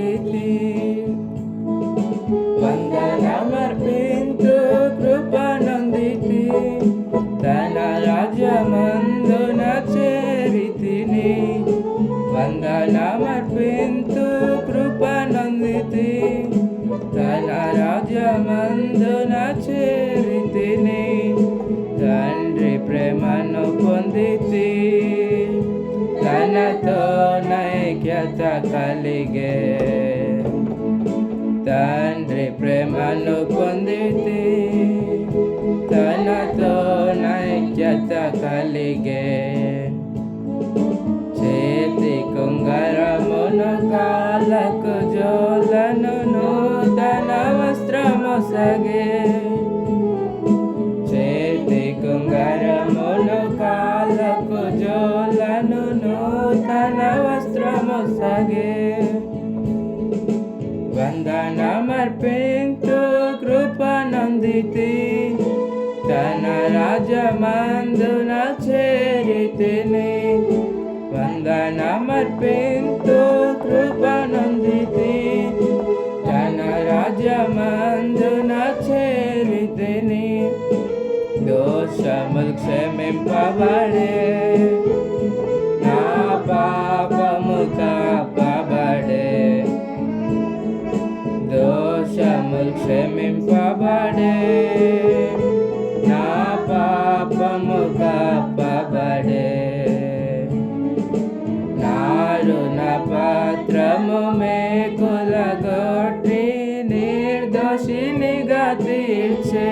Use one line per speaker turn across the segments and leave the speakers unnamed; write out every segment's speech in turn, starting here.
నందితి వందనమర్పింతు కృపనందితి. తన రాజ్యమందున చేరితిని. వందనమర్పింతు కృపనందితి. తన రాజ్యమందున చేరితిని తండ్రి ప్రేమను పొందితి తనతో నైక్యత కలిగే చేతి కుంగరమును కాలకు జోలను నూతన వస్త్రము సగే వందనమర్పించు కృపనందితి. తన రాజమందున చేరితిని. వందనమర్పించు కృపనందితి. తన రాజమందున చేరితిని. దోషములు క్షమింపబడే పాపము కాపబడే నారుణ పాత్రము మేకుల గొట్టి నిర్దోషినిగా తీర్చే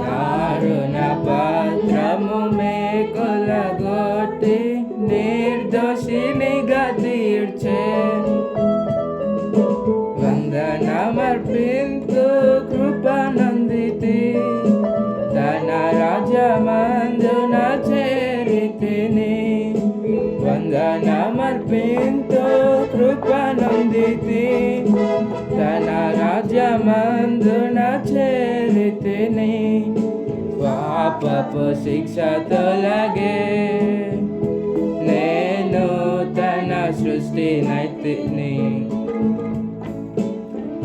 నారుణ పాత్రము మేకుల గొట్టి నిర్దోషినిగా తీర్చే వందనమర్పింతు రాజమందున చేరితిని వందనమర్పింతో కృపనందితి. తన రాజ్యమందున చేరితిని పాపపు శిక్ష తొలగే. నేను తన సృష్టి నైతిని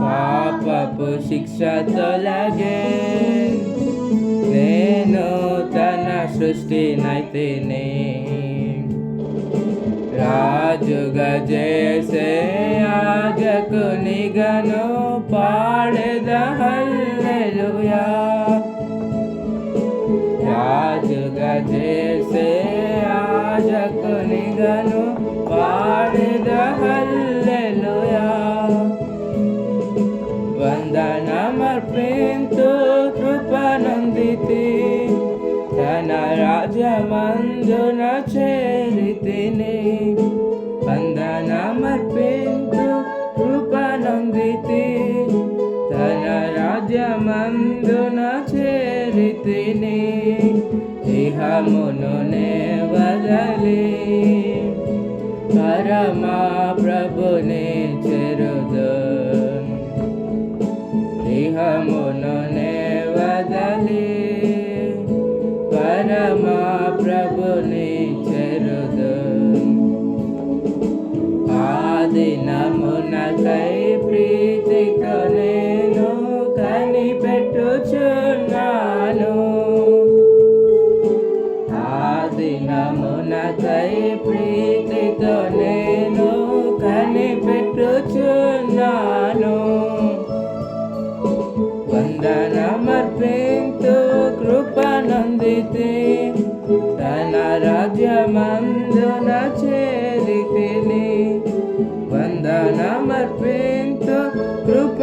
పాపపు శిక్ష తొలగే. సృష్టి నైతిని రాజుగా చేసే ఆగకు నిగను పాడెద ఇహమును వదలి పరమా ప్రభుని చెరుదు. ఇహమును వదలి పరమా ప్రభుని చెరుదు. ఆదినమునకై ప్రియ ఆదినమునకై ప్రీతితో నేను కనిపెట్టుచున్నాను. వందనమర్పింతు కృపనందితి తన రాజ్య రాజ్యమందున చేరితిని వందనమర్పింతు కృప